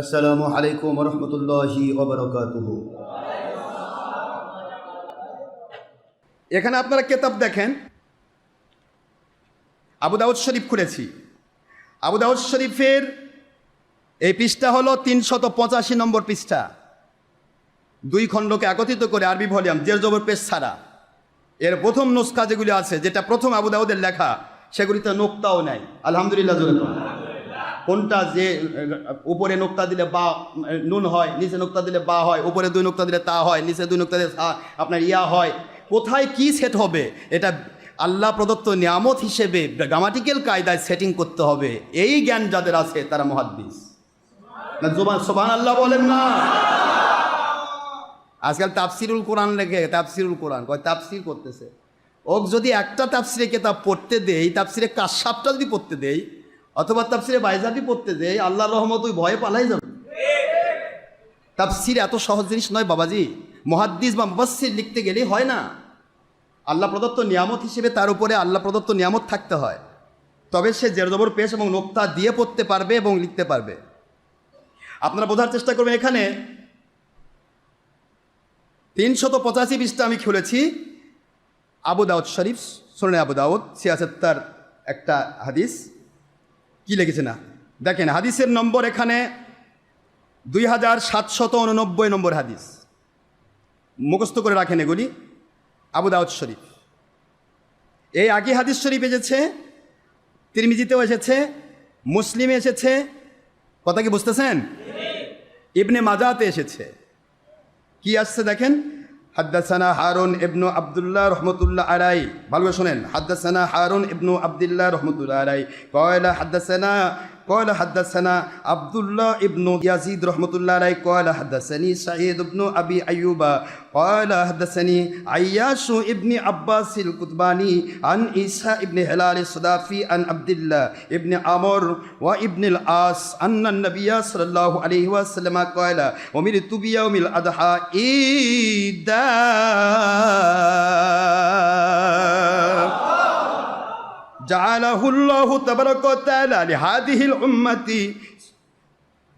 আসসালামু আলাইকুম রহমতুল্লাহি এখানে আপনারা কেতাব দেখেন। আবু দাউদ শরীফ খুলেছি। আবু দাউদ শরীফের এই পৃষ্ঠা হলো তিনশত পঁচাশি নম্বর পৃষ্ঠা। দুই খণ্ডকে একত্রিত করে আরবি ভলিউম, জের জবর পেশ ছাড়া। এর প্রথম নুস্খা যেগুলি আছে, যেটা প্রথম আবু দাউদের লেখা, সেগুলিতে নোক্তাও নেই। আলহামদুলিল্লাহ, জোরে। কোনটা যে, উপরে নোক্তা দিলে বা, নুন হয়, নিচে নোক্তা দিলে বা হয়, উপরে দুই নোক্তা দিলে তা হয়, নিচে দুই নোক্তা দিলে আপনার ইয়া হয়। কোথায় কি সেট হবে? এটা আল্লাহ প্রদত্ত নিয়ামত হিসেবে গ্রামাটিক্যাল কায়দায় সেটিং করতে হবে। এই জ্ঞান যাদের আছে, তারা মহাদ্দিস। না, জোবান সোবান আল্লাহ বলেন না। আজকাল তাফসিরুল কোরআন লেখে তাফসিরুল কোরআন, কয় তাফসির করতেছে। ওক যদি একটা তাফসিরে কেতাব পড়তে দেই, তাফসিরে কাশাপটা যদি পড়তে দেই অথবা তাফসিরে বাইজাবি পড়তে দেই আল্লাহ রহমত ওই ভয়ে পালাই যাবে। তাফসির এত সহজ জিনিস নয় বাবাজি। মহাদ্দিস বা মুবাসির লিখতে গেলেই হয় না। আল্লাহ প্রদত্ত নিয়ামত হিসেবে তার উপরে আল্লাহ প্রদত্ত নিয়ামত থাকতে হয়। তবে সে জের জবর পেশ এবং নোক্তা দিয়ে পড়তে পারবে এবং লিখতে পারবে। আপনারা বোঝার চেষ্টা করবেন এখানে, তিনশত পঁচাশি পৃষ্ঠা আমি খুলেছি। আবু দাউদ শরীফ শোনেন আবু দাউদ সিয়াসত্তার একটা হাদিস। কি লিখেছে না? দেখেন, হাদিসের নম্বর এখানে দুই হাজার সাতশত উননব্বই নম্বর হাদিস। মুখস্থ করে রাখেন এগুলি। আবু দাউদ শরীফ। এই আগে হাদিস শরীফ এসেছে, তিরমিজিতেও এসেছে, মুসলিমে এসেছে। কথা কি বুঝতেছেন? ইবনে মাজাতে এসেছে। কি আসছে দেখেন? হাদ্দাসানা হারুন ইবনু আব্দুল্লাহ রহমতুল্লাহ আলাই ভালো শোনেন. হাদ্দাসানা হারুন ইবনু আব্দুল্লাহ রহমতুল্লাহ আলাই কয়লা হাদ্দাসানা قال حدثنا عبد الله ابن يزيد رحمة الله عليه. قال حدثني سعيد بن أبي أيوب. قال حدثني عياش ابن عباس الكتباني عن عيسى ابن هلال الصدافي عن عبد الله ابن عمر وابن العاص أن النبي صلى الله عليه وسلم قال أمرت بيوم الأضحى إيدا جعله الله تبارك وتعالى لهذه الأمة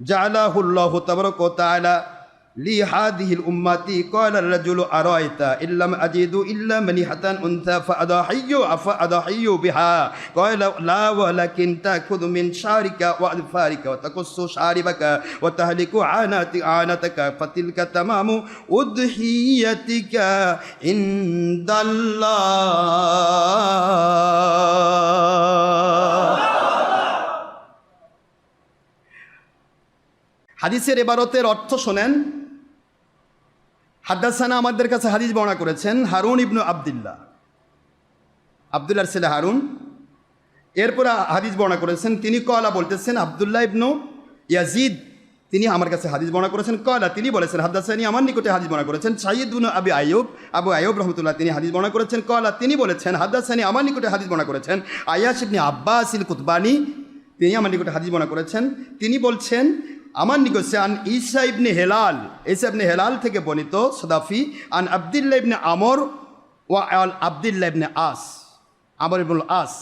جعله الله تبارك وتعالى لهذه الأمة قال الرجل أرأيت إن لم أجد إلا منيحة أنثى فأضحي فأضحي بها قال لا ولكن تأخذ من شعرك وأظفارك وتقص شاربك وتهلك عانت عانتك فتلك تمام أضحيتك عند الله হাদিসের এবারতের অর্থ শোনেন, হাদ্দাসানা আমাদের কাছে হাদিস বর্ণনা করেছেন হারুন ইবনু আবদুল্লাহ। আবদুল্লাহর ছেলে হারুন। এরপরে হাদিস বর্ণনা করেছেন, তিনি কয়লা বলতেছেন আবদুল্লাহ ইবনু ইয়াজিদ, তিনি আমার কাছে হাদিস বর্ণনা করেছেন কয়লা তিনি বলেছেন, হাদ্দাসানি আমার নিকটে হাদিস বর্ণনা করেছেন বিন আবি আয়ুব আবু আয়ুব রহমতুল্লাহ, তিনি হাদিস বর্ণনা করেছেন কয়লা তিনি বলেছেন, হাদ্দাসানি আমার নিকটে হাদিস বর্ণনা করেছেন, আয়াস ইবনি আব্বাস ইল কুতবানি তিনি আমার নিকটে হাদিস বর্ণনা করেছেন, তিনি বলছেন আমার নিকটে আন ঈসা ইবনে হেলাল। ঈসা ইবনে হেলাল থেকে বর্ণিত সদাফি, আন আবদুল্লাহ ইবনে আমর ওয়া আল আবদুল্লাহ ইবনে আস। আমর ইবনুল আস।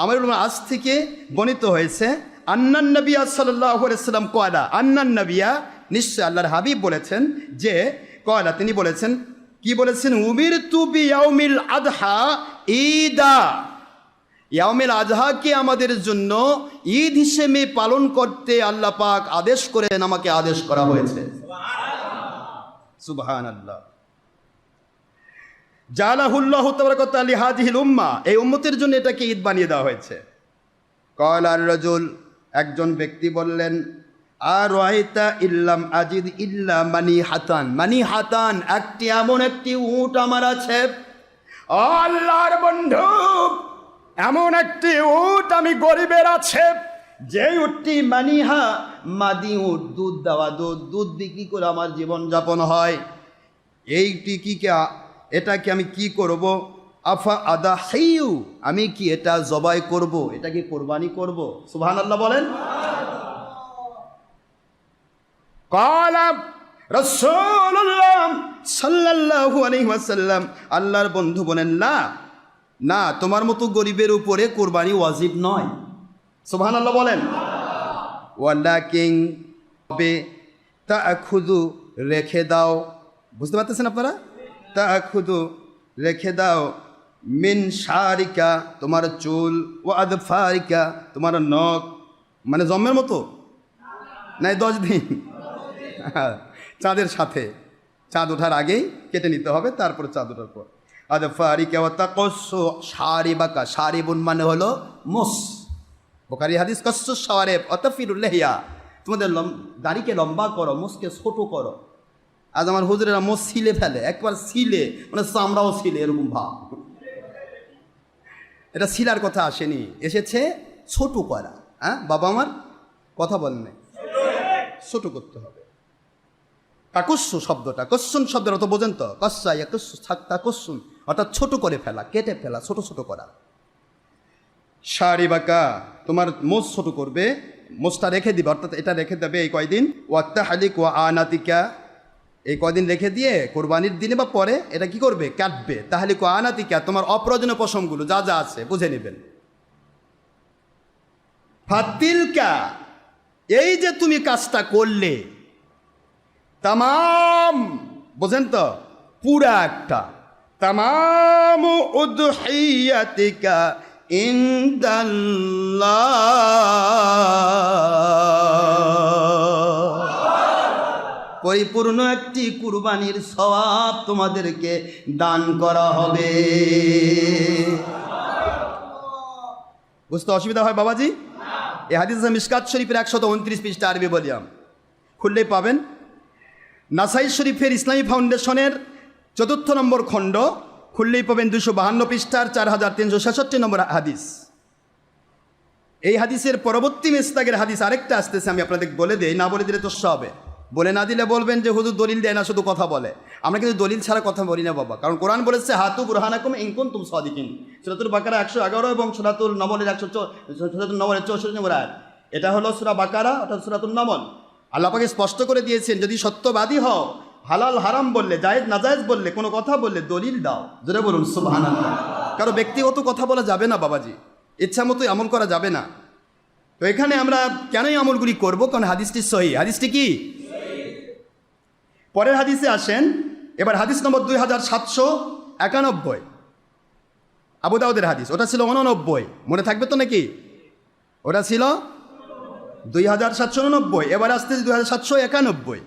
আমর ইবনুল আস থেকে বর্ণিত হয়েছে, আন্নান নবিয়া সাল্লাম কয়লা আন্নান নবিয়া নিশ্চয় আল্লাহর হাবিব বলেছেন যে কয়লা তিনি বলেছেন, কি বলেছেন? উমির তু বিয়াউমিল আদহা ঈদা। ইয়াউমিল আজহাকে আমাদের জন্য ঈদ হিসেবে পালন করতে আল্লাহ পাক আদেশ করেন আমাকে আদেশ করা হয়েছে। সুবহান আল্লাহ জালাহুল্লাহ তাবারাকাত আলী হাজিহিল উম্মা, এই উম্মতের জন্য এটাকে ঈদ বানিয়ে দেওয়া হয়েছে। কয়লার রজুল, একজন ব্যক্তি বললেন আর ওয়াইতা ইল্লাম আজিদ ইল্লা মানি হাতান মানি হাতান একটি এমন একটি উট আমার আছে। আল্লাহর বন্ধু এমন একটি উট আমি গরিবের আছে। যে উটটি মানিহা মাদি উট দুধ দেওয়া দুধ দুধ বিক্রি করে আমার জীবন যাপন হয়। এইটি কি এটাকে আমি কি করব? আফা আদা হাইউ, আমি কি এটা জবাই করব? এটা কি কোরবানি করব? আল্লাহ বলেন। কলা রসুল্লাহ সাল্লাল্লাহু আলাইহি ওয়াসাল্লাম, আল্লাহর বন্ধু বলেন না না, তোমার মতো গরিবের উপরে কোরবানি ওয়াজিব নয়। সুবহানাল্লাহ বলেন। ওয়ালাকিন হবে তা খুদু রেখে দাও। বুঝতে পারতেছেন আপনারা? তা খুদু রেখে দাও। মিন সারিকা তোমার চুল ও আদফারিকা, তোমার নখ। মানে জন্মের মতো? নাই, দশ দিন। চাঁদের সাথে। চাঁদ ওঠার আগেই কেটে নিতে হবে, তারপরে চাঁদ ওঠার পর। আদফারিকা ও তাকস্য সারি বাঁকা সারি বুন মানে হলো মোস। বোকারি হাদিস কস্য সারেব অতফিরুল্লেহিয়া তোমাদের দাড়িকে লম্বা করো, মোসকে ছোট করো। আজ আমার হুজুরেরা মোস ছিলে ফেলে, একবার ছিলে মানে চামড়াও ছিলে, এরকম ভাব। এটা শিলার কথা আসেনি, এসেছে ছোট করা। হ্যাঁ বাবা আমার কথা বলেন ছোট করতে হবে। কাকুস্সু শব্দটা, কস্সুন শব্দের অত বোঝেন তো? কস্সা থাকতা কস্সুন অর্থাৎ ছোট করে ফেলা, কেটে ফেলা, ছোট ছোট করা। সারি বাঁকা তোমার মোষ ছোট করবে মোষটা রেখে দিবে, অর্থাৎ এটা রেখে দেবে এই কয়দিন। ওয়াত্তা হালিক ওয়া আনাতিকা, এই কয়দিন রেখে দিয়ে কোরবানির দিনে বা পরে এটা কি করবে? কাটবে। তাহলে কো আনাতিকা, তোমার অপ্রয়োজনীয় পশমগুলো যা যা আছে, বুঝে নেবেন। ফাতিলকা, এই যে তুমি কাজটা করলে তামাম, বোঝেন তো? পুরা একটা। ইন্দাল্লাহ। পরিপূর্ণ একটি কুরবানির সওয়াব তোমাদেরকে দান করা হবে। বুঝতে অসুবিধা হয় বাবাজি? এ হাদিস মিসকাত শরীফের একশত উনত্রিশ পৃষ্ঠা আরবি বলিয়াম। খুললেই পাবেন। নাসাই শরীফের ইসলামী ফাউন্ডেশনের চতুর্থ নম্বর খণ্ড, খুললেই পাবেন দুশো বাহান্ন পৃষ্ঠার চার হাজার তিনশো ছেষট্টি নম্বর হাদিস। এই হাদিসের পরবর্তী মেস্তাগের হাদিস আরেকটা আসতেছে, আমি আপনাদের বলে দিই, না বলে দিলে তো হবে বলে না দিলে বলবেন যে হুজুর দলিল দেয় না, শুধু কথা বলে। আমরা কিন্তু দলিল ছাড়া কথা বলি না বাবা, কারণ কোরআন বলেছে, হাতু বুরহানাকুম ইনকুন তুম সাদিকিন। সুরাতুল বাকারা একশো এগারো এবং সুরাতুল নমলের একশো সুরাতুল নমলের চৌষট্টি নম্বর এটা হলো সুরা বাকারা, অর্থাৎ সুরাতুল নমল। আল্লাহ পাকে স্পষ্ট করে দিয়েছেন, যদি সত্যবাদী হও, হালাল, হারাম বললে, জায়েজ, নাজায়েজ বললে, কোনো কথা বললে দলিল দাও। জোরে বলুন, সুবহানাল্লাহ। কারও ব্যক্তিগত কথা বলা যাবে না, বাবাজি। ইচ্ছা মতোই আমল করা যাবে না। তো এখানে আমরা কেনই আমলগুলি করব? কারণ হাদিসটি সহি। হাদিসটি কি? পরের হাদিসে আসেন। এবার হাদিস নম্বর দুই হাজার সাতশো একানব্বই। আবুদাউদের হাদিস। ওটা ছিল উননব্বই। মনে থাকবে তো নাকি? ওটা ছিল দুই হাজার সাতশো উননব্বই, এবার আসতে দুই হাজার সাতশো একানব্বই।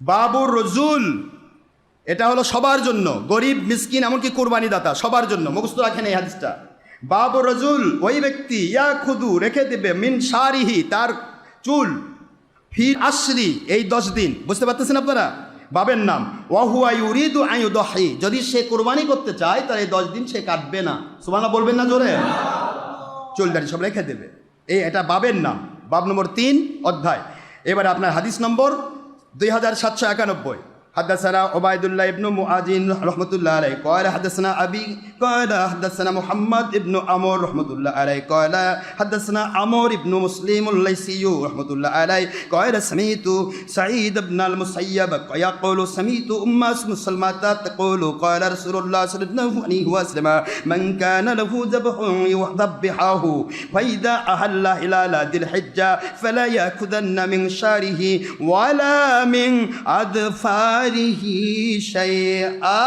বাবুর রজুল, এটা হলো সবার জন্য, গরিব, মিসকিন, এমনকি কোরবানি দাতা সবার জন্য, মুখস্থ রাখেন এই হাদিসটা। বাবু রজুল, ওই ব্যক্তি, ইয়া খুদু, রেখে দেবে, মিন সারিহি তার চুল ফি আশ্রি, এই দশ দিন। বুঝতে পারতেছেন আপনারা? বাবের নাম, ওয়াহুয়া ইউরিদু আয়ু দহি যদি সে কোরবানি করতে চায়, তাহলে এই দশ দিন সে কাটবে না। সুবানা বলবেন না জোরে? চুল দাড়ি সব রেখে দেবে। এই এটা বাবের নাম। বাব নম্বর তিন, অধ্যায়। এবার আপনার হাদিস নম্বর দুই হাজার সাতশো একানব্বই। حدثنا عبيد الله بن معاذ رحمة الله عليه. قال حدثنا أبي قال حدثنا محمد بن عمر رحمة الله عليه. قال حدثنا عمر بن مسلم الليثي رحمة الله عليه. قال سمعت سعيد بن المسيب يقول سمعت أم سلمة تقول قال رسول الله صلى الله عليه وسلم من كان له ذبح يذبحه فإذا أهل هلال ذي الحجة فلا يأخذن من شاره ولا من أظفاره شيئا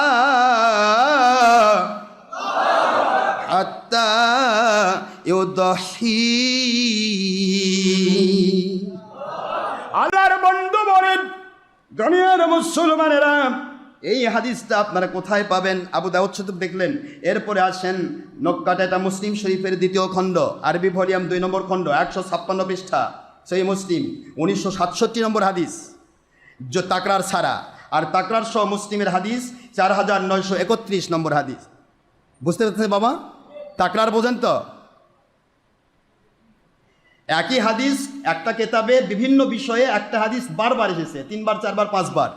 حتى يضحي আল্লাহর বন্ধু বলেন দুনিয়ার মুসলমানেরা এই হাদিসটা আপনারা কোথায় পাবেন আবু দাউদ শতব দেখলেন এরপরে আসেন নক্কাটা এটা মুসলিম শরীফের দ্বিতীয় খণ্ড আরবি ভলিউম দুই নম্বর খণ্ড একশো ছাপ্পান্ন পৃষ্ঠা সেই মুসলিম উনিশশো সাতষট্টি নম্বর হাদিস যে তাকরার ছাড়া আর তাকরার সহ মুসলিমের হাদিস চার হাজার নয়শো একত্রিশ নম্বর হাদিস। বুঝতে পারছেন বাবা? তাকরার বোঝেন তো? একই হাদিস, একটা কেতাবে বিভিন্ন বিষয়ে একটা হাদিস বারবার এসেছে, তিনবার, চারবার, পাঁচবার।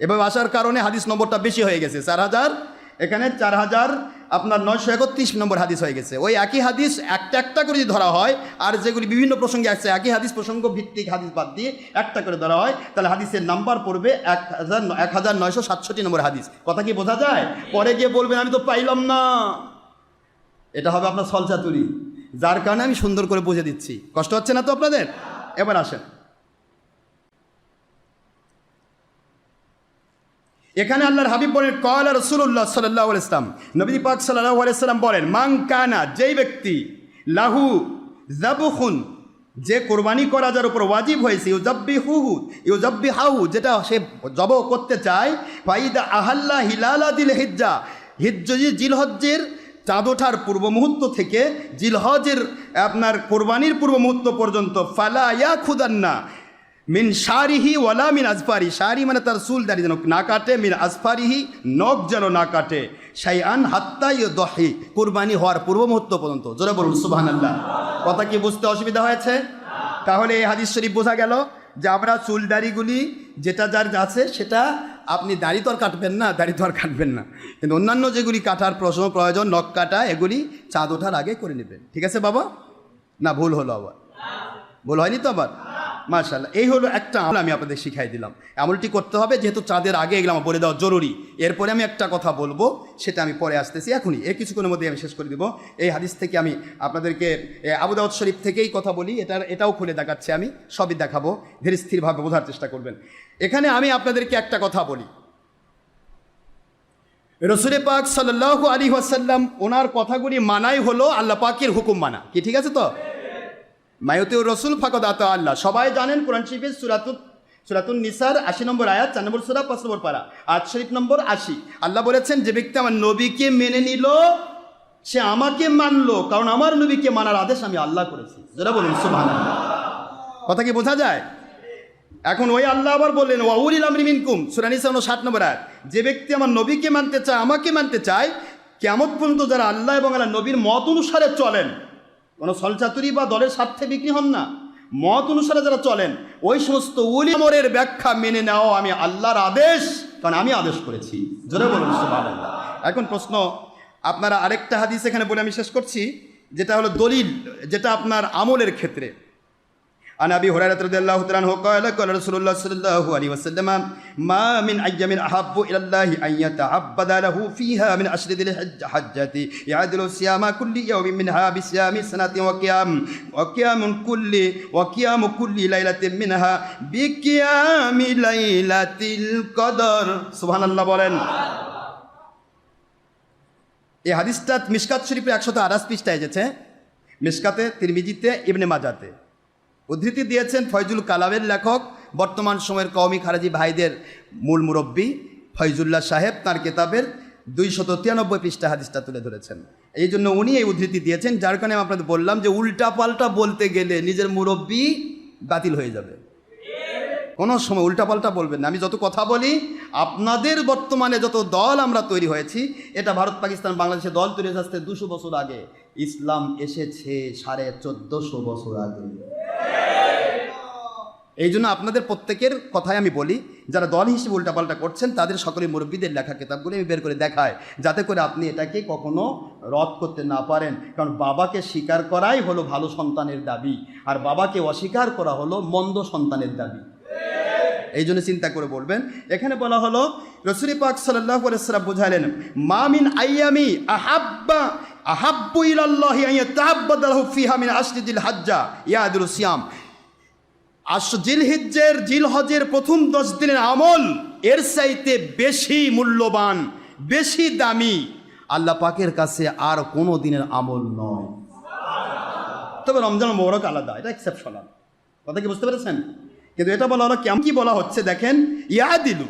এভাবে আসার কারণে হাদিস নম্বরটা বেশি হয়ে গেছে, চার হাজার, এখানে চার হাজার আপনার নয়শো একত্রিশ নম্বর হাদিস হয়ে গেছে। ওই একই হাদিস একটা একটা করে যদি ধরা হয়, আর যেগুলি বিভিন্ন প্রসঙ্গে আছে, একই হাদিস প্রসঙ্গ ভিত্তিক হাদিস বাদ দিয়ে একটা করে ধরা হয়, তাহলে হাদিসের নাম্বার পড়বে এক হাজার এক হাজার নয়শো সাতষট্টি নম্বর হাদিস। কথা কি বোঝা যায়? পরে গিয়ে বলবেন, আমি তো পাইলাম না। এটা হবে আপনার সলচাতুরি যার কারণে আমি সুন্দর করে বুঝে দিচ্ছি। কষ্ট হচ্ছে না তো আপনাদের? এবার আসেন। এখানে আল্লাহর হাবিব বলেন কয়লা রসুল্লাহ সাল্লাহ ইসলাম নবী পাক সাল্লাহ আলাইসাল্লাম বলেন মাং কানা, যেই ব্যক্তি লাহু জাবুখুন যে কোরবানি করা যার উপর ওয়াজিব হয়েছে ইউজাব্বি হুহু ইউজাব্বি হাহু যেটা সে জব করতে চায়, ফাইদা আহাল্লা হিলালা দিল হিজ্জা। হিজ্জ জিলহজ্জের চাঁদ ওঠার পূর্ব মুহূর্ত থেকে জিলহজের আপনার কোরবানির পূর্ব মুহূর্ত পর্যন্ত, ফালা ইয়া খুদান্না মিন শারিহি ওয়ালা মিন আজফারি শারি মানে তার চুল দাড়ি যেন না কাটে, মিন আজফারিহি নখ যেন না কাটে। সাই আন হাত্তাই ও দহি কুরবানি হওয়ার পূর্ব মুহূর্ত পর্যন্ত। জোরে বলুন সুবাহান আল্লাহ কথা কি বুঝতে অসুবিধা হয়েছে? তাহলে এই হাদিস শরীফ বোঝা গেল যে আমরা চুল দাড়িগুলি যেটা যার আছে, সেটা আপনি দাড়ি তো আর কাটবেন না, দাড়ি তো আর কাটবেন না। কিন্তু অন্যান্য যেগুলি কাটার প্রশ্ন, প্রয়োজন, নখ কাটা, এগুলি চাঁদ ওঠার আগে করে নেবেন। ঠিক আছে বাবা? না, ভুল হলো আবার। ভুল হয়নি তো আবার? মার্শাল্লাহ এই হলো একটা আমল আমি আপনাদের শিখাই দিলাম। আমলটি করতে হবে যেহেতু চাঁদের আগে এগুলো আমার বলে দেওয়া জরুরি। এরপরে আমি একটা কথা বলব সেটা আমি পরে আসতেছি এখনই। এই কিছুক্ষণের মধ্যে আমি শেষ করে দিব। এই হাদিস থেকে আমি আপনাদেরকে এ, আবু দাউদ শরীফ থেকেই কথা বলি এটার এটাও খুলে দেখাচ্ছি আমি সবই দেখাবো। ধীরে স্থিরভাবে বোঝার চেষ্টা করবেন। এখানে আমি আপনাদেরকে একটা কথা বলি। রসুলে পাক সাল্লাহ আলী ওয়াসাল্লাম ওনার কথাগুলি মানাই হলো আল্লাহ পাকের হুকুম মানা। কি ঠিক আছে তো? মায়ুতেও রসুল ফাকদ আত আল্লাহ। সবাই জানেন কোরআন শরীফের সুরাতুত সুরাতুন নিসার, আশি নম্বর আয়াত, চার নম্বর সুরা, পাঁচ নম্বর পারা। আজ শরীফ নম্বর আশি। আল্লাহ বলেছেন, যে ব্যক্তি আমার নবীকে মেনে নিল, সে আমাকে মানলো। কারণ আমার নবীকে মানার আদেশ আমি আল্লাহ করেছি। যেটা বলুন সুবহান কথা কি বোঝা যায়? এখন ওই আল্লাহ আবার বললেন ওয়াউলিল আমরি মিনকুম। সুরানিসা ষাট নম্বর আয়াত। যে ব্যক্তি আমার নবীকে মানতে চায়, আমাকে মানতে চায় কেমন পর্যন্ত যারা আল্লাহ এবং আল্লাহ নবীর মত অনুসারে চলেন কোনো সলচাতুরি বা দলের স্বার্থে বিক্রি হন না। মত অনুসারে যারা চলেন, ওই সমস্ত উলিমরের ব্যাখ্যা মেনে নেওয়া আমি আল্লাহর আদেশ, কারণ আমি আদেশ করেছি। জোরে বলুন। এখন প্রশ্ন, আপনারা আরেকটা হাদিস এখানে বলে আমি শেষ করছি, যেটা হলো দলিল, যেটা আপনার আমলের ক্ষেত্রে। عن ابي هريره رضي الله تعالى عنه قال قال رسول الله صلى الله عليه وسلم ما من ايام احب الى الله ان يتعبد له فيها من عشر ذي الحجه يعدل صيام كل يوم منها بصيام سنه وقيام وقيام كل وقيام كل ليله منها بقيام ليله القدر سبحان الله বলেন এই হাদিসটা মিশকাত শরীফের একশত আঠাশ পৃষ্ঠায় এসেছে মিশকাতে তিরমিজিতে ইবনে মাজাতে উদ্ধৃতি দিয়েছেন ফয়জুল কালামের লেখক, বর্তমান সময়ের কওমি খারাজি ভাইদের মূল মুরব্বী ফয়জুল্লাহ সাহেব তার কেতাবের দুইশত তিরানব্বই পৃষ্ঠা হাদিসটা তুলে ধরেছেন। এই জন্য উনি এই উদ্ধৃতি দিয়েছেন, যার কারণে আমি আপনাদের বললাম যে উল্টা পাল্টা বলতে গেলে নিজের মুরব্বী বাতিল হয়ে যাবে। কোনো সময় উল্টাপাল্টা বলবেন না। আমি যত কথা বলি, আপনাদের বর্তমানে যত দল আমরা তৈরি হয়েছি, এটা ভারত, পাকিস্তান, বাংলাদেশে দল তৈরি হয়েছে আসতে দুশো বছর আগে। ইসলাম এসেছে সাড়ে চোদ্দশো বছর আগে। এই জন্য আপনাদের প্রত্যেকের কথাই আমি বলি, যারা দল হিসেবে উল্টাপাল্টা করছেন, তাদের সকলে মুরব্বীদের লেখা কিতাবগুলি আমি বের করে দেখায় যাতে করে আপনি এটাকে কখনো রদ করতে না পারেন। কারণ বাবাকে স্বীকার করাই হলো ভালো সন্তানের দাবি, আর বাবাকে অস্বীকার করা হলো মন্দ সন্তানের দাবি। এই জন্য চিন্তা করে বলবেন। এখানে বলা হলো, রসুলি পাক সাল্লাহ বোঝালেন মামিন আইয়ামি আহাব্বা আহাব্বু ইলাল্লাহি আইয়া তাহাব্বাদাহু ফিহা মিন আশরিদিল হাজ্জা ইয়াদুল সিয়াম। আশ জিল হিজ্জের জিল হজের প্রথম দশ দিনের আমল এর চাইতে বেশি মূল্যবান, বেশি দামি। আল্লাহ পাকের কাছে আর কোনো দিনের আমল নয়। তবে রমজান মোবারক আলাদা, এটা এক্সেপশনাল কথা কি বুঝতে পেরেছেন? কিন্তু এটা বলা হলো কেমন কি বলা হচ্ছে, দেখেন ইয়া দিলু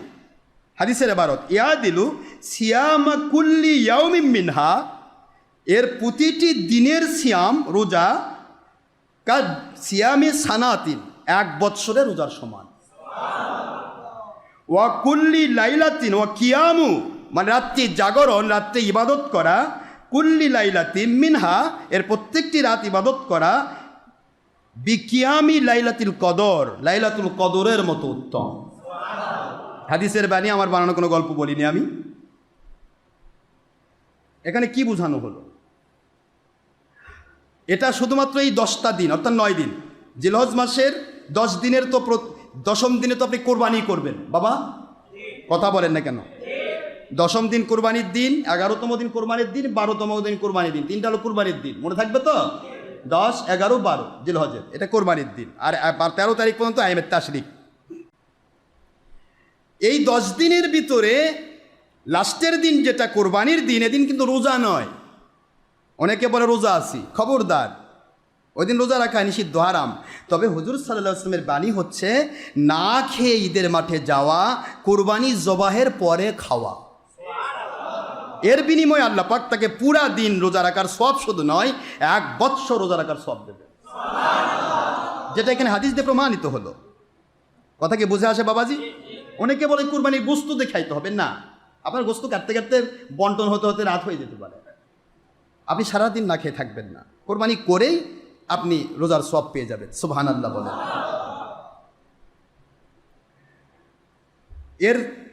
হাদিসের এবারত ইয়া দিলু সিয়ামা কুল্লি ইয়াউমিম মিনহা এর প্রতিটি দিনের সিয়াম রোজা কার সিয়ামে সানাতিন, এক বৎসরে রোজার সমান। ওয়া কুল্লি লাইলাতিন, ওয়া কিয়ামু মানে রাত্রি জাগরণ, রাত্রে ইবাদত করা, কুল্লি লাইলাতিন মিনহা, এর প্রত্যেকটি রাত ইবাদত করা, বিকিয়ামি লাইলাতিল কদর, লাইলাতুল কদরের মতো উত্তম। হাদিসের বাণী, আমার বানানো কোনো গল্প বলিনি আমি। এখানে কি বোঝানো হলো? এটা শুধুমাত্র এই দশটা দিন, অর্থাৎ নয় দিন। জিলহজ মাসের দশ দিনের তো দশম দিনে তো আপনি কোরবানি করবেন। বাবা, কথা বলেন না কেন? দশম দিন কোরবানির দিন, এগারোতম দিন কোরবানির দিন, বারোতম দিন কোরবানির দিন। তিনটা হলো কোরবানির দিন। মনে থাকবে তো? দশ, এগারো, বারো, জিলহজের। এটা কোরবানির দিন। আর তেরো তারিখ পর্যন্ত আইমের তাশরিক। এই দশ দিনের ভিতরে লাস্টের দিন যেটা কোরবানির দিন, এদিন কিন্তু রোজা নয়। অনেকে বলে রোজা আছি, খবরদার। ওই দিন রোজা রাখা নিষিদ্ধ, হারাম। তবে হুজুর সাল্লাহ আসলামের বাণী হচ্ছে, না খেয়ে ঈদের মাঠে যাওয়া, কোরবানি জবাহের পরে খাওয়া। এর বিনিময়ে আল্লাহ পাক তাকে পুরা দিন রোজা রাখার সব শুধু নয়, এক বৎসর রোজা রাখার সব দেবে। যেটা এখানে হাদিস দিয়ে প্রমাণিত হলো। কথা কি বুঝে আসে বাবাজি? অনেকে বলে কুরবানির গোস্ত দিয়ে খাইতে হবে, না। আপনার গোস্ত কাটতে কাটতে বন্টন হতে হতে রাত হয়ে যেতে পারে। আপনি সারাদিন না খেয়ে থাকবেন না। কোরবানি করেই আপনি রোজার সব পেয়ে যাবেন। সুবহান আল্লাহ বলেন। এর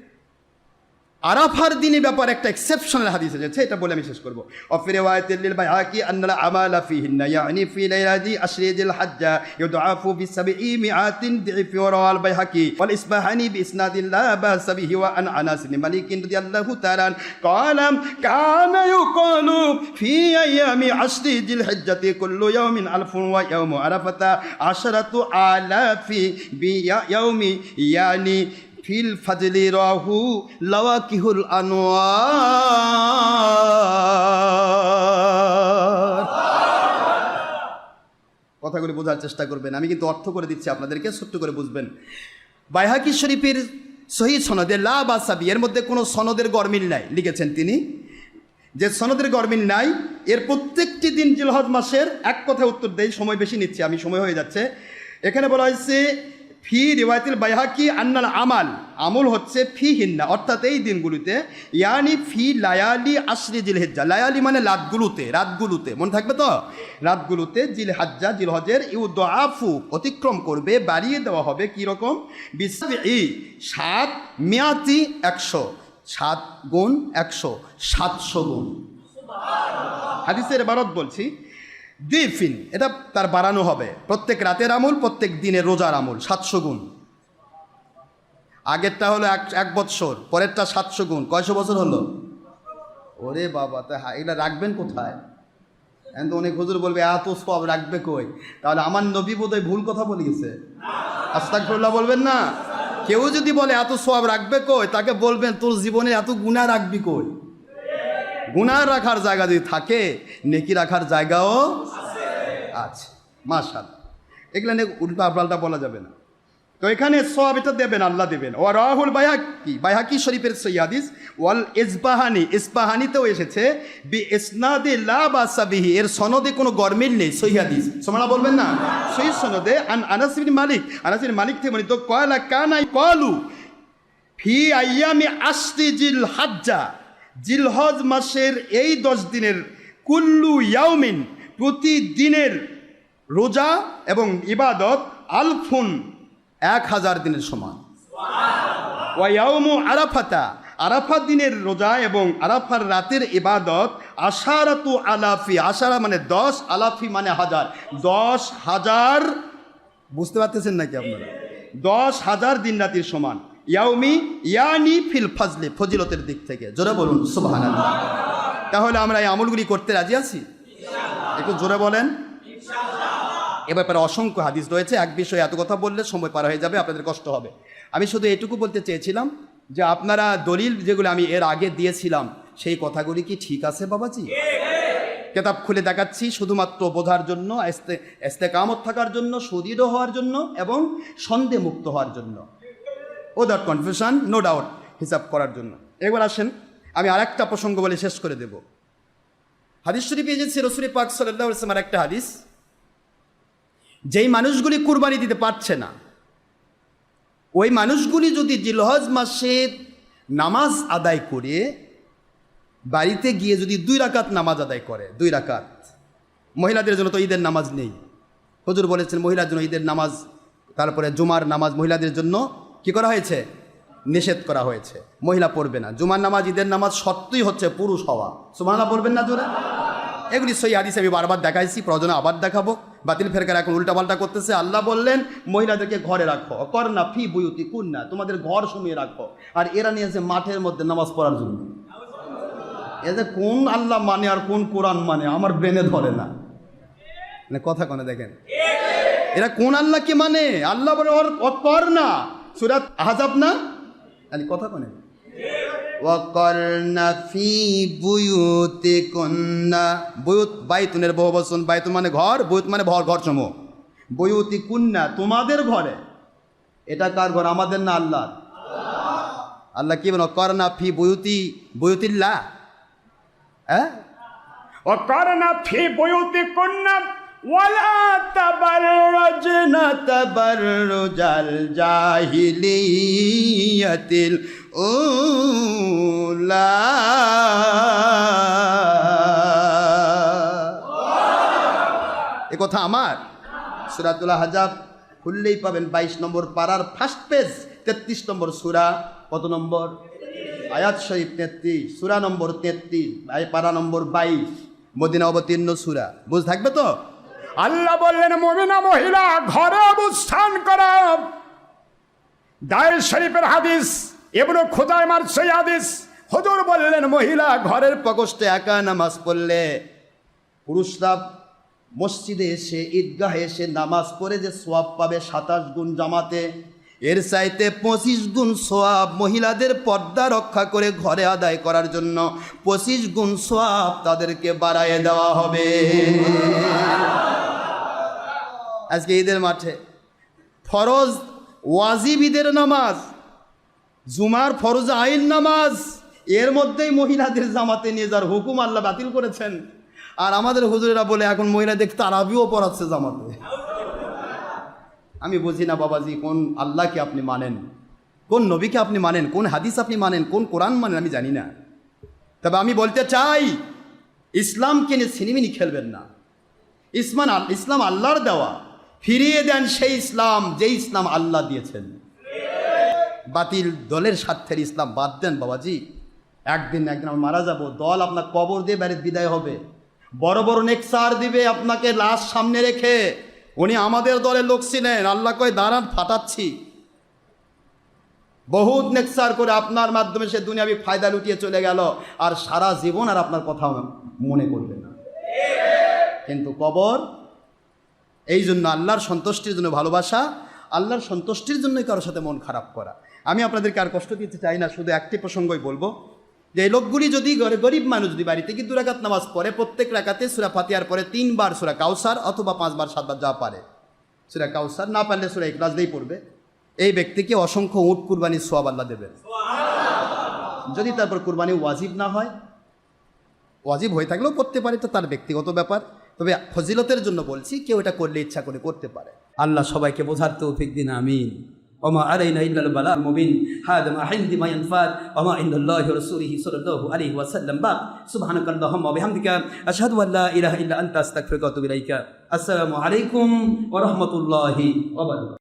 আরাফার দিনে ব্যাপার একটা এক্সেপশনাল হাদিস এসেছে এটা বলে আমি শেষ করব। অফিরে ওয়ায়াতিল বাইহাকি আন্নাল আমালা ফিহিন্না, ইয়ানি ফি লাইলাতি আশরিজিল হাজ্জা, ইউদআফু বি সাবঈ মিআতিন দিফি ওয়া রাওয়াল বাইহাকি, ওয়াল ইসবাহানি বি ইসনাদিন লা ওয়া আন আনাস বিন মালিক রাদিয়াল্লাহু তাআলা ক্বালা কানা ইউকালু ফি আইয়ামি আশরিজিল হাজ্জাতি কুল্লু ইয়াউমিন আলফুন ওয়া ইয়াউমু আরাফাতা আশরাতু আলাফি বি ইয়াউমি ইয়ানি ফিল ফাজলি রাহু লাওয়াকিহুল আনোয়ার কথাগুলি বোঝার চেষ্টা করবেন। আমি কিন্তু অর্থ করে দিচ্ছি আপনাদেরকে সত্য করে বুঝবেন। বাইহাকি শরীফের সহি সনদে লা বা সাবি এর মধ্যে কোনো সনদের গরমিল নাই, লিখেছেন তিনি। যে সনদের গরমিল নাই, এর প্রত্যেকটি দিন জিলহজ মাসের এক কথা উত্তর দেয় সময় বেশি নিচ্ছি, আমি সময় হয়ে যাচ্ছে। এখানে বলা হয়েছে ফি রিওয়ায়তিল বাইহাকি আন্নাল আমাল। আমল হচ্ছে ফি হিন্না অর্থাৎ এই দিনগুলিতে, ইয়ানি ফি লায়ালি আশরি জিল হেজ্জা লায়ালি মানে রাতগুলোতে রাতগুলোতে, মনে থাকবে তো? রাতগুলোতে জিল হাজ্জা জিল হজের ইউ দোয়াফু অতিক্রম করবে, বাড়িয়ে দেওয়া হবে কী রকম? বিশ্বে ই সাত মেয়াতি একশো, সাত গুণ একশো, সাতশো গুণ। হাদিসের বারত বলছি দিফিন, এটা তার বাড়ানো হবে। প্রত্যেক রাতের আমল, প্রত্যেক দিনের রোজার আমল, সাতশো গুণ। আগেরটা হলো এক এক বৎসর, পরেরটা সাতশো গুণ। কয়শো বছর হলো? ওরে বাবা, তা এগুলা রাখবেন কোথায়? এখন তো অনেক হুজুর বলবে, এত সব রাখবে কই? তাহলে আমার নবী বোধহয় ভুল কথা বলে গেছে। আস্তাকফিরুল্লাহ বলবেন না? কেউ যদি বলে, এত সব রাখবে কই? তাকে বলবেন, তোর জীবনে এত গুণা রাখবি কই? গুনাহ রাখার জায়গা যদি থাকে, নেকি রাখার জায়গাও আছে। মাশাল এগুলো নিয়ে উল্টা পাল্টা বলা যাবে না। তো এখানে সব এটা দেবেন, আল্লাহ দেবেন। ও রাহুল বাইহাকি বাইহাকি শরীফের সৈয়াদিস ওয়াল ইসবাহানি, ইসবাহানিতেও এসেছে, বি ইসনাদে লা বাসাবিহি এর সনদে কোনো গরমিল নেই সৈয়াদিস সোমালা বলবেন না? সেই সনদে আন আনাসিবিন মালিক আনাসিবিন মালিক থেকে বলি তো কয়লা কানাই কলু ফি আইয়ামি আশরি জিল হাজ্জা। জিলহজ মাসের এই দশ দিনের কুল্লু ইয়াউমিন প্রতিদিনের রোজা এবং ইবাদত আলফুন এক হাজার দিনের সমান। ওয়াউমু আরাফাতা, আরাফা দিনের রোজা এবং আরাফার রাতের ইবাদত আশারাতু আলাফি, আশারা মানে দশ, আলাফি মানে হাজার। দশ হাজার, বুঝতে পারতেছেন নাকি আপনারা? দশ হাজার দিন রাতির সমান। ইয়াউমি ইয়ানি ফিল ফাজলে ফজিলতের দিক থেকে। জোরে বলুন সুবহান তাহলে আমরা এই আমলগুলি করতে রাজি আছি? একটু জোরে বলেন। এ ব্যাপারে অসংখ্য হাদিস রয়েছে এক বিষয়ে এত কথা বললে সময় পার হয়ে যাবে আপনাদের কষ্ট হবে। আমি শুধু এটুকু বলতে চেয়েছিলাম যে আপনারা দলিল যেগুলো আমি এর আগে দিয়েছিলাম সেই কথাগুলি কি ঠিক আছে বাবাজি? কেতাব খুলে দেখাচ্ছি শুধুমাত্র বোঝার জন্য এস্তে এস্তেকামত থাকার জন্য সুদৃঢ় হওয়ার জন্য এবং সন্দেহ মুক্ত হওয়ার জন্য। ও দ্যাট কনফিউশন নো ডাউট হিসাব করার জন্য। এবার আসেন, আমি আরেকটা প্রসঙ্গ বলে শেষ করে দেব। হাদিস শরীফ এজেন্সি রসুল পাক সাল্লাহ ইসলামের একটা হাদিস, যেই মানুষগুলি কুরবানি দিতে পারছে না, ওই মানুষগুলি যদি জিলহজ মাসে নামাজ আদায় করে, বাড়িতে গিয়ে যদি দুই রাকাত নামাজ আদায় করে, দুই রাকাত, মহিলাদের জন্য তো ঈদের নামাজ নেই। হজুর বলেছেন মহিলার জন্য ঈদের নামাজ, তারপরে জুমার নামাজ মহিলাদের জন্য কি করা হয়েছে? নিষেধ করা হয়েছে। মহিলা পড়বে না। জুমার নামাজ, ঈদের নামাজ সত্যই হচ্ছে পুরুষ হওয়া। সুমানা পড়বেন না জোরে? এগুলি সই হাদিস, আমি বারবার দেখাইছি, প্রয়োজনে আবার দেখাবো। বাতিল ফেরকার এখন উল্টাপাল্টা করতেছে। আল্লাহ বললেন, মহিলাদেরকে ঘরে রাখো। কর না ফি বুয়ুতি কুন না তোমাদের ঘর সমিয়ে রাখো। আর এরা নিয়েছে মাঠের মধ্যে নামাজ পড়ার জন্য। এদের কোন আল্লাহ মানে আর কোন কোরআন মানে আমার ব্রেনে ধরে না। মানে কথা কোনে দেখেন। এরা কোন আল্লাহকে মানে? আল্লাহ বলে কর না সুরাত আহাজাব না? আনি কথা কনে। ওয়াকর্ণা ফি বুয়ুতে কন্যা বুয়ুত বাইতুনের বহু বচন বাইতু মানে ঘর বুয়ুত মানে ভর ঘর সমূহ বয়ুতি কুন্না তোমাদের ঘরে। এটা কার ঘর? আমাদের না আল্লাহ। আল্লাহ কি বলো? অকর্ণা ফি বয়ুতি বয়ুতিল্লা হ্যাঁ? অকর্ণা ফি বয়ুতি কন্যা ওয়ালা এ কথা আমার। সুরাতুল্লাহ হাজাব খুললেই পাবেন বাইশ নম্বর পাড়ার ফার্স্ট পেজ তেত্রিশ নম্বর সুরা, কত নম্বর? আয়াত শহীদ তেত্রিশ, সুরা নম্বর তেত্রিশ পাড়া নম্বর বাইশ, মদিনা অবতীর্ণ সুরা। বুঝ থাকবে তো? আল্লাহ বললেন, মমিনা মহিলা, ঘরে অবস্থান করা। দায়ের শরীফের হাদিস এবলো খোদায় মার সেই হাদিস। হজুর বললেন, মহিলা, ঘরের প্রকোষ্ঠে একা নামাজ পড়লে পুরুষরা মসজিদে এসে, ঈদগাহে এসে নামাজ পড়ে যে সোয়াব পাবে সাতাশ গুণ জামাতে, এর চাইতে পঁচিশ গুণ সোয়াব মহিলাদের পর্দা রক্ষা করে ঘরে আদায় করার জন্য পঁচিশ গুণ সোয়াব তাদেরকে বাড়াইয়ে দেওয়া হবে। আজকে ঈদের মাঠে। ফরজ ওয়াজিব ঈদের নামাজ, জুমার ফরজ আইন নামাজ, এর মধ্যেই মহিলাদের জামাতে নিয়ে যাওয়ার হুকুম আল্লাহ বাতিল করেছেন। আর আমাদের হুজুরেরা বলে, এখন মহিলা মহিলাদের তারাবিও পড়াচ্ছে জামাতে। আমি বুঝি না বাবাজি, কোন আল্লাহকে আপনি মানেন? কোন নবীকে আপনি মানেন? কোন হাদিস আপনি মানেন? কোন কোরআন মানেন? আমি জানি না। তবে আমি বলতে চাই, ইসলামকে নিয়ে সিনেমিনি খেলবেন না। ইসমান ইসলাম আল্লাহর দেওয়া। ফিরিয়ে দেন সেই ইসলাম, যে ইসলাম আল্লাহ দিয়েছেন। বাতিল দলের স্বার্থের ইসলাম বাদ দেন বাবাজি। একদিন একদিন আমরা মারা যাব, দল আপনার কবর দিয়ে বাড়ির বিদায় হবে। বড় বড় নেকসার দিবে আপনাকে লাশ সামনে রেখে। উনি আমাদের দলের লোক ছিলেন, আল্লাহ কয়, দাঁড়ান, ফাটাচ্ছি। বহুত নেকসার করে আপনার মাধ্যমে সে দুনিয়াবি ফায়দা লুটিয়ে চলে গেল। আর সারা জীবন আর আপনার কথা মনে করবে না। কিন্তু কবর এই জন্য আল্লাহর সন্তুষ্টির জন্য ভালোবাসা, আল্লাহর সন্তুষ্টির জন্যই কারোর সাথে মন খারাপ করা। আমি আপনাদেরকে আর কষ্ট দিতে চাই না, শুধু একটি প্রসঙ্গই বলব। যে এই লোকগুলি যদি গরিব মানুষ যদি বাড়িতে কি দুরাকাত নামাজ পড়ে, প্রত্যেক রাকাতে সুরা ফাতিয়ার পরে তিনবার সুরা কাউসার অথবা পাঁচবার, সাতবার যা পারে। সুরা কাউসার না পারলে সুরা ইকলাস দিয়েই পড়বে। এই ব্যক্তিকে অসংখ্য উট, কুরবানির সোয়াব আল্লাহ দেবেন। যদি তারপর কুরবানি ওয়াজিব না হয়, ওয়াজিব হয়ে থাকলেও করতে পারে তো তার ব্যক্তিগত ব্যাপার। তবে ফজিলতের জন্য বলছি, কেউ এটা করলে ইচ্ছা করে করতে পারে। আল্লাহ সবাইকে বোঝার তৌফিক দিন, আমিন। ওমা আলাইনা ইল্লাল বালাল মুবিন, হাদা মা হিন্দি মা ইয়ানফাদ, ওমা ইনদাল্লাহি ওয়া রাসূলিহি সাল্লাল্লাহু আলাইহি ওয়া সাল্লাম বা সুবহানাকাল্লাহুম্মা ওয়া বিহামদিকা, আশহাদু আল্লা ইলাহা ইল্লা আনতা, আস্তাগফিরুকা ওয়া আতুবু ইলাইকা। আসসালামু আলাইকুম ওয়া রাহমাতুল্লাহি ওয়া বারাকাতুহু।